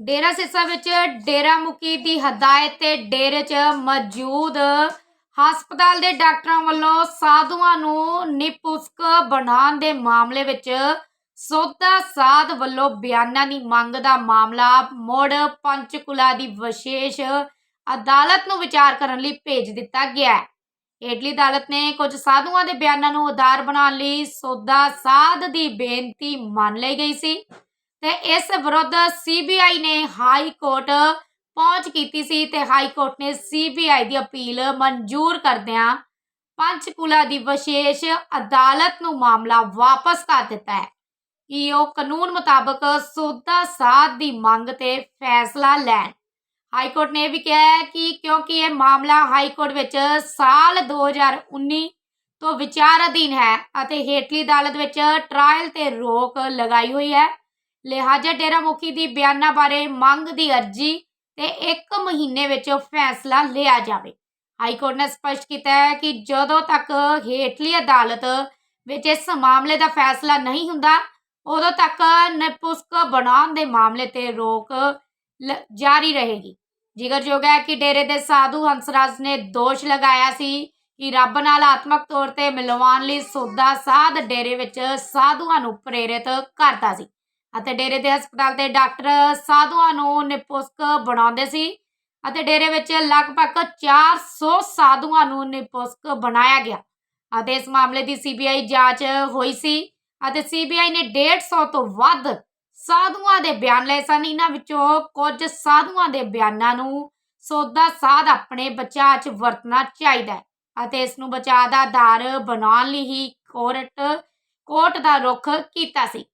ਡੇਰਾ ਸਿਰਸਾ ਵਿੱਚ ਡੇਰਾ ਮੁਖੀ ਦੀ ਹਦਾਇਤ ਤੇ ਡੇਰੇ 'ਚ ਮੌਜੂਦ ਹਸਪਤਾਲ ਦੇ ਡਾਕਟਰਾਂ ਵੱਲੋਂ ਸਾਧੂਆਂ ਨੂੰ ਨਿਪੁਸਕ ਬਣਾਉਣ ਦੇ ਮਾਮਲੇ ਵਿੱਚ ਸੋਧਾ ਸਾਧ ਵੱਲੋਂ ਬਿਆਨਾਂ ਦੀ ਮੰਗ ਦਾ ਮਾਮਲਾ ਮੁੜ ਪੰਚਕੁਲਾ ਦੀ ਵਿਸ਼ੇਸ਼ ਅਦਾਲਤ ਨੂੰ ਵਿਚਾਰ ਕਰਨ ਲਈ ਭੇਜ ਦਿੱਤਾ ਗਿਆ ਹੈ। ਹੇਠਲੀ ਅਦਾਲਤ ਨੇ ਕੁਝ ਸਾਧੂਆਂ ਦੇ ਬਿਆਨਾਂ ਨੂੰ ਆਧਾਰ ਬਣਾਉਣ ਲਈ ਸੋਧਾ ਸਾਧ ਦੀ ਬੇਨਤੀ ਮੰਨ ਲਈ ਗਈ ਸੀ। ਤੇ ਇਸ ਵਿਰੁੱਧ ਸੀਬੀਆਈ ਨੇ ਹਾਈ ਕੋਰਟ ਪਹੁੰਚ ਕੀਤੀ ਸੀ ਤੇ ਹਾਈ ਕੋਰਟ ਨੇ ਸੀਬੀਆਈ ਦੀ ਅਪੀਲ ਮਨਜ਼ੂਰ ਕਰਦਿਆਂ ਪੰਚਕੂਲਾ ਦੀ ਵਿਸ਼ੇਸ਼ ਅਦਾਲਤ ਨੂੰ ਮਾਮਲਾ ਵਾਪਸ ਕਰ ਦਿੱਤਾ ਹੈ। ਕਿ ਉਹ ਕਾਨੂੰਨ ਮੁਤਾਬਕ ਸੌਦਾ ਸਾਧ ਦੀ ਮੰਗ ਤੇ ਫੈਸਲਾ ਲੈਣ? ਹਾਈ ਕੋਰਟ ਨੇ ਇਹ ਵੀ ਕਿਹਾ ਹੈ ਕਿ ਕਿਉਂਕਿ ਇਹ ਮਾਮਲਾ ਹਾਈ ਕੋਰਟ ਵਿੱਚ ਸਾਲ 2019 ਤੋਂ ਵਿਚਾਰ ਅਧੀਨ ਹੈ ਅਤੇ ਹੇਠਲੀ ਅਦਾਲਤ ਵਿੱਚ ਟਰਾਇਲ ਤੇ ਰੋਕ ਲਗਾਈ ਹੋਈ ਹੈ। ਲਿਹਾਜ਼ਾ ਡੇਰਾ ਮੁਖੀ ਦੀ ਬਿਆਨਾਂ ਬਾਰੇ ਮੰਗ ਦੀ ਅਰਜੀ ਤੇ 1 ਮਹੀਨੇ ਵਿੱਚ ਫੈਸਲਾ ਲਿਆ ਜਾਵੇ। ਹਾਈ ਕੋਰਟ ਨੇ ਸਪਸ਼ਟ ਕੀਤਾ ਹੈ ਕਿ ਜਦੋਂ ਤੱਕ ਹੇਠਲੀ ਅਦਾਲਤ ਵਿੱਚ ਇਸ ਮਾਮਲੇ ਦਾ ਫੈਸਲਾ ਨਹੀਂ ਹੁੰਦਾ, ਉਦੋਂ ਤੱਕ ਨਪੁਸਕ ਬਣਾਉਣ ਦੇ ਮਾਮਲੇ ਤੇ ਰੋਕ ਲ- ਜਾਰੀ ਰਹੇਗੀ। ਜ਼ਿਕਰਯੋਗ ਹੈ ਕਿ ਡੇਰੇ ਦੇ ਸਾਧੂ ਹੰਸਰਾਜ ਨੇ ਦੋਸ਼ ਲਗਾਇਆ ਸੀ ਕਿ ਰੱਬ ਨਾਲ ਆਤਮਕ ਤੌਰ ਤੇ ਮਿਲਵਾਉਣ ਲਈ ਸੋਦਾ ਸਾਧ ਡੇਰੇ ਵਿੱਚ ਸਾਧੂਆਂ ਨੂੰ ਪ੍ਰੇਰਿਤ ਕਰਦਾ ਸੀ। ਅਤੇ ਡੇਰੇ ਦੇ ਹਸਪਤਾਲ ਦੇ ਡਾਕਟਰ ਸਾਧੂਆਂ ਨੂੰ ਨਿਪੁਸਕ ਬਣਾਉਂਦੇ ਸੀ ਅਤੇ ਡੇਰੇ ਵਿੱਚ ਲਗਭਗ 400 ਸਾਧੂਆਂ ਨੂੰ ਨਿਪੁਸਕ ਬਣਾਇਆ ਗਿਆ ਅਤੇ ਇਸ ਮਾਮਲੇ ਦੀ ਸੀਬੀਆਈ ਜਾਂਚ ਹੋਈ ਸੀ ਅਤੇ ਸੀਬੀਆਈ ਨੇ 150 ਤੋਂ ਵੱਧ ਸਾਧੂਆਂ ਦੇ ਬਿਆਨ ਲਏ ਸਨ। ਇਹਨਾਂ ਵਿੱਚੋਂ ਕੁਝ ਸਾਧੂਆਂ ਦੇ ਬਿਆਨਾਂ ਨੂੰ ਸੋਧਾ ਸਾਧ ਆਪਣੇ ਬਚਾਅ 'ਚ ਵਰਤਣਾ ਚਾਹੀਦਾ ਹੈ ਅਤੇ ਇਸ ਨੂੰ ਬਚਾਅ ਦਾ ਆਧਾਰ ਬਣਾਉਣ ਲਈ ਹੀ ਕੋਰਟ ਕੋਰਟ ਦਾ ਰੁਖ ਕੀਤਾ ਸੀ।